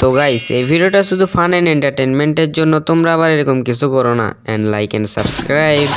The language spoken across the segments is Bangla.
তো গাইস এই ভিডিওটা শুধু ফান অ্যান্ড এন্টারটেনমেন্টের জন্য, তোমরা আবার এরকম কিছু করো না অ্যান্ড লাইক অ্যান্ড সাবস্ক্রাইব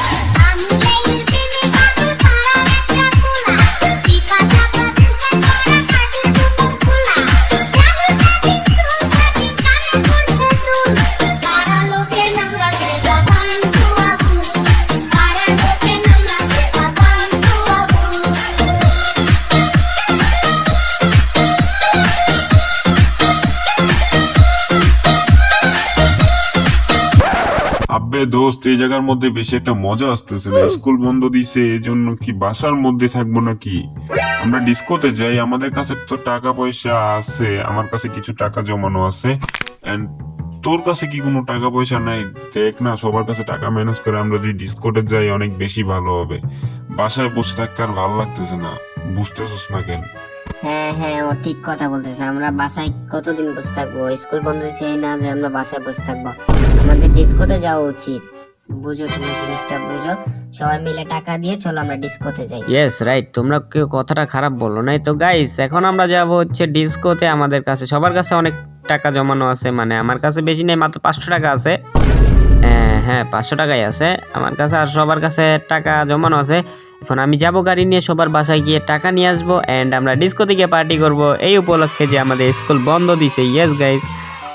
দোস্ত এই জায়গার মধ্যে বেশি একটা মজা আসতেছে না? স্কুল বন্ধ দিছে এই জন্য কি বাসার মধ্যে থাকব নাকি? আমরা ডিস্কোতে যাই আমাদের কাছে তো টাকা পয়সা আছে আমার কাছে কিছু টাকা জমানো আছে। এন্ড তোর কাছে কি কোনো টাকা পয়সা নাই? দেখ না সবার কাছে টাকা ম্যানেজ করে আমরা যদি ডিস্কোতে যাই অনেক বেশি ভালো হবে। বাসায় বসে থাকতে আর ভালো লাগতেছে না। বুঝতেছিস না কেন? হ্যাঁ হ্যাঁ ও ঠিক কথা বলতেছে। আমরা বাসায় কতদিন বসে থাকব? স্কুল বন্ধ হয়েছে এই না যে আমরা বাসায় বসে থাকব? আমাদের ডিস্কোতে যাওয়া উচিত। বুঝো তুমি জিনিসটা বুঝো? সবাই মিলে টাকা দিয়ে চলো আমরা ডিস্কোতে যাই। ইয়েস রাইট তোমরা কেউ কথাটা খারাপ বলল নাই তো গাইস এখন আমরা যাব হচ্ছে ডিস্কোতে আমাদের কাছে। সবার কাছে অনেক টাকা জমানো আছে মানে আমার কাছে বেশি নেই মাত্র পাঁচশো টাকা আছে। হ্যাঁ, হ্যাঁ পাঁচশো টাকাই আছে। আমার কাছে আর সবার কাছে টাকা জমানো আছে। এখন আমি যাব গাড়ি নিয়ে, সবার বাসায় গিয়ে টাকা নিয়ে আসব অ্যান্ড আমরা ডিস্কো থেকে পার্টি করব। এই উপলক্ষে যে আমাদের স্কুল বন্ধ দিছে ইয়েস গাইস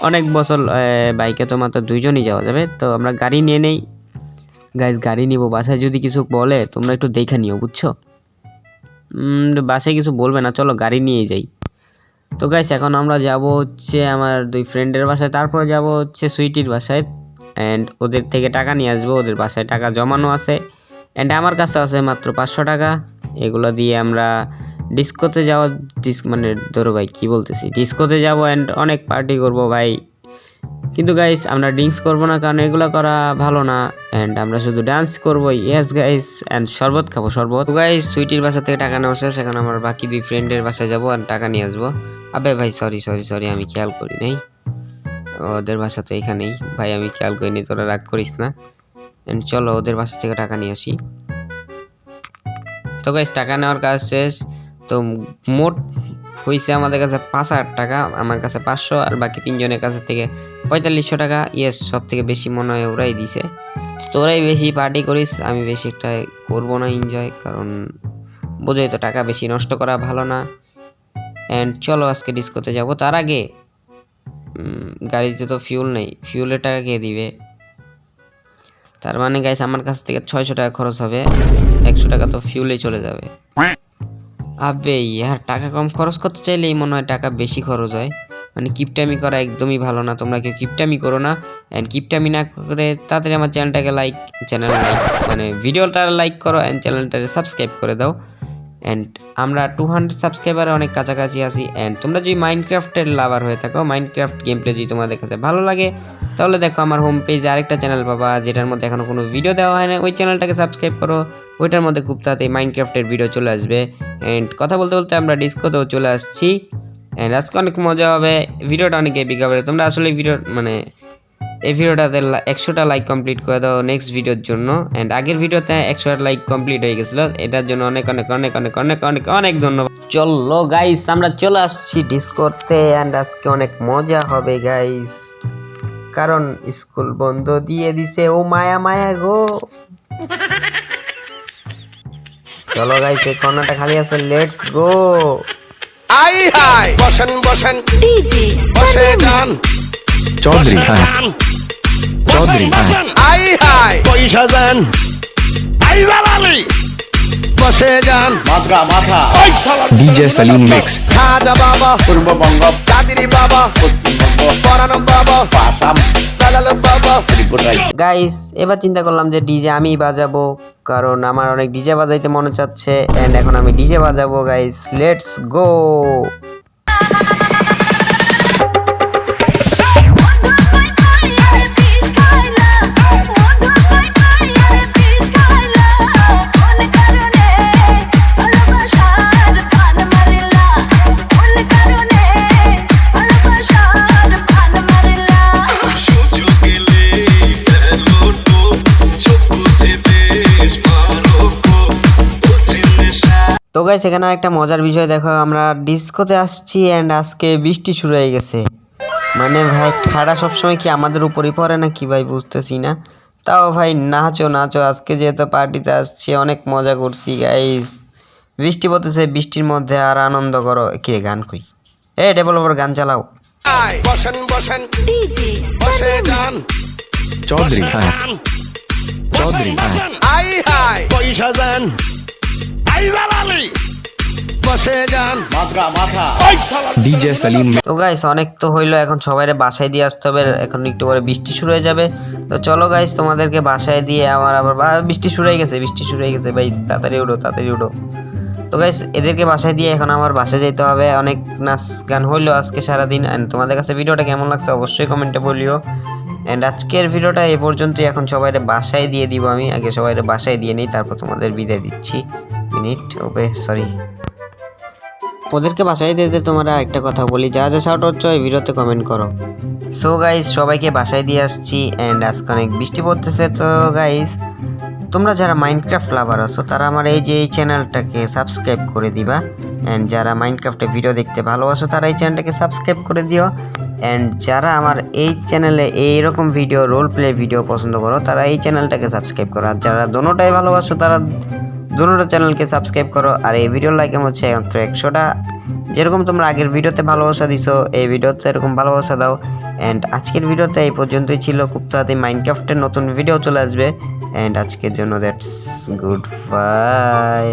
অনেক বছর বাইকে তো মাত্র দুইজনই যাওয়া যাবে, তো আমরা গাড়ি নিয়ে নেই। গাইস গাড়ি নিব, বাসায় যদি কিছু বলে, তোমরা একটু দেখে নিও, বুঝছ? বাসায় কিছু বলবে না, চলো গাড়ি নিয়ে যাই। তো গাইস এখন আমরা যাব হচ্ছে আমার দুই ফ্রেন্ডের বাসায়, তারপর যাব হচ্ছে সুইটির বাসায় অ্যান্ড ওদের থেকে টাকা নিয়ে আসব, ওদের বাসায় টাকা জমানো আছে। অ্যান্ড আমার কাছে আছে মাত্র পাঁচশো টাকা। এগুলো দিয়ে আমরা ডিস্কোতে যাওয়া ডিস্ক মানে ধরো ভাই, কী বলতেছি? ডিস্কোতে যাব অ্যান্ড অনেক পার্টি করব ভাই। কিন্তু গাইস আমরা ড্রিঙ্কস করব না কারণ এগুলো করা ভালো না। অ্যান্ড আমরা শুধু ডান্স করব ইয়েস গাইস অ্যান্ড শরবত খাব, শরবত। গাইস সুইটির বাসা থেকে টাকা নেওয়া শেষ। এখন আমার বাকি দুই ফ্রেন্ডের বাসায় যাব আর টাকা নিয়ে আসব। আবে ভাই সরি সরি সরি আমি খেয়াল করি নাই। ওদের বাসা তো এখানেই। ভাই, আমি খেয়াল করিনি, তোরা রাগ করিস না। চলো ওদের বাসা থেকে টাকা নিয়ে আসি। তো গাইস টাকা নেওয়ার কাজ শেষ। তো মোট হয়েছে আমাদের কাছে পাঁচ হাজার টাকা, আমার কাছে পাঁচশো, আর বাকি তিনজনের কাছে থেকে পঁয়তাল্লিশশো টাকা। ইয়েস সব থেকে বেশি মনে হয় ওরাই দিছে। তোরাই বেশি পার্টি করিস, আমি বেশি একটা করব না এনজয় কারণ বোঝোই তো টাকা বেশি নষ্ট করা ভালো না। অ্যান্ড চলো আজকে ডিস্কোতে যাব। তার আগে গাড়িতে তো ফিউল নেই। ফিউলের টাকা কে দিবে? তার মানে গাইস আমার কাছ থেকে ছয়শো টাকা খরচ হবে। একশো টাকা তো ফিউলেই চলে যাবে। আবে ইয়ার, টাকা কম খরচ করতে চাইলেই মনে হয় টাকা বেশি খরচ হয়। মানে কিপটামি করা একদমই ভালো না, তোমরা কেউ কিপটামি করো না। অ্যান্ড কিপটামি না করে তাড়াতাড়ি আমার চ্যানেলটাকে লাইক চ্যানেল লাইক মানে ভিডিওটা লাইক করো অ্যান্ড চ্যানেলটাকে সাবস্ক্রাইব করে দাও। অ্যান্ড আমরা টু হান্ড্রেড সাবস্ক্রাইবারে অনেক কাছাকাছি আছি অ্যান্ড তোমরা যদি মাইনক্রাফ্টের লাভার হয়ে থাকো মাইনক্রাফট গেম প্লে যদি তোমাদের কাছে ভালো লাগে, তাহলে দেখো আমার হোম পেজে আরেকটা চ্যানেল পাবা, যেটার মধ্যে এখনও কোনো ভিডিও দেওয়া হয় না ওই চ্যানেলটাকে সাবস্ক্রাইব করো, ওইটার মধ্যে খুব তাড়াতাড়ি মাইনক্রাফ্টের ভিডিও চলে আসবে। অ্যান্ড কথা বলতে বলতে আমরা ডিস্কোতেও চলে আসছি। অ্যান্ড আজকে অনেক মজা হবে, ভিডিওটা অনেক এপিক হবে। তোমরা আসলে ভিডিও মানে এই ভিডিওটাতে একশোটা লাইক কমপ্লিট করে দাও নেক্সট ভিডিওর জন্য। অ্যান্ড আগের ভিডিওতে একশোটা লাইক কমপ্লিট হয়ে গেছিল। এটার জন্য অনেক অনেক অনেক অনেক অনেক অনেক অনেক ধন্যবাদ। চলো গাইস আমরা চলে আসছি ডিসকোতে অ্যান্ড আজকে অনেক মজা হবে গাইস কারণ স্কুল বন্ধ দিয়ে দিছে। ও মায়া মায়া গো। চলো গাইস এই কর্নারটা খালি আছে। লেটস গো আই হাই। বসেন বসেন। বসে যান চৌধুরী খান। চৌধুরী খান। আই হাই। পয়সা যান আই বালালি বসে যান। মাত্রা মাথা। DJ Salim mix. খাজা বাবা। পূর্ববঙ্গ। চাঁদিনী বাবা। পশ্চিমবঙ্গ। পরানো বাবা। আসাম। গাইস এবার চিন্তা করলাম যে ডিজে আমি বাজাবো কারণ আমার অনেক ডিজে বাজাইতে মনে চাচ্ছে এন্ড এখন আমি ডিজে বাজাবো গাইস লেটস গো তো গাইস এখানে একটা মজার বিষয় দেখো আমরা ডিস্কোতে আসছি অ্যান্ড আজকে বৃষ্টি শুরু হয়ে গেছে। মানে ভাই ঠাড়া সবসময় কি আমাদের উপরই পড়ে না কি ভাই? বুঝতেছি না। তাও ভাই নাচো নাচো আজকে যেহেতু পার্টিতে আসছি অনেক মজা করছি গাইস বৃষ্টি পড়তেছে বৃষ্টির মধ্যে আর আনন্দ করো। কে গান কই? এ ডেভেলপার গান চালাও। বসেন বসেন। বসে গান। চৌধুরী হ্যাঁ। চৌধুরী হ্যাঁ। আই হাই পয়সা যান তো গাইস অনেক তো হইল এখন সবাইরে বাসায় দিয়ে আসতে হবে এখন একটু পরে বৃষ্টি শুরু হয়ে যাবে। তো চলো গাইস তোমাদেরকে বাসায় দিয়ে আমার আবার বৃষ্টি শুরু হয়ে গেছে বৃষ্টি শুরু হয়ে গেছে ভাই তাড়াতাড়ি উড়ো তাড়াতাড়ি উড়ো তো গাইস এদেরকে বাসায় দিয়ে এখন আমার বাসায় যেতে হবে। অনেক নাচ গান হইল আজকে সারাদিন অ্যান্ড তোমাদের কাছে ভিডিওটা কেমন লাগছে অবশ্যই কমেন্টে বলিও। অ্যান্ড আজকের ভিডিওটা এ পর্যন্তই এখন সবাইরে বাসায় দিয়ে দিব আমি আগে সবাইরে বাসায় দিয়ে নিই তারপর তোমাদের বিদায় দিচ্ছি। মিনিট, ওবে সরি ওদেরকে বাসায় দিতে তোমরা একটা কথা বলি, যা যা শাউট হচ্ছে ওই ভিডিওতে কমেন্ট করো। সো গাইস সবাইকে বাসায় দিয়ে আসছি অ্যান্ড আজকে অনেক বৃষ্টি পড়তেছে, তো গাইস তোমরা যারা মাইনক্রাফট লাভার আছো, তারা আমার এই যে এই চ্যানেলটাকে সাবস্ক্রাইব করে দিবা অ্যান্ড যারা মাইনক্রাফটে ভিডিও দেখতে ভালোবাসো, তারা এই চ্যানেলটাকে সাবস্ক্রাইব করে দিও অ্যান্ড যারা আমার এই চ্যানেলে এইরকম ভিডিও রোল প্লে ভিডিও পছন্দ করো, তারা এই চ্যানেলটাকে সাবস্ক্রাইব করো, আর যারা দোনোটাই ভালোবাসো, তারা দুটো চ্যানেলকে সাবস্ক্রাইব করো আর এই ভিডিওর লাইক হচ্ছে একমাত্র একশোটা। যেরকম তোমরা আগের ভিডিওতে ভালোবাসা দিছো, এই ভিডিওতে এরকম ভালোবাসা দাও। অ্যান্ড আজকের ভিডিওতে এই পর্যন্তই ছিল খুব তাড়াতাড়ি মাইনক্রাফ্টের নতুন ভিডিও চলে আসবে। অ্যান্ড আজকের জন্য দ্যাটস গুড বাই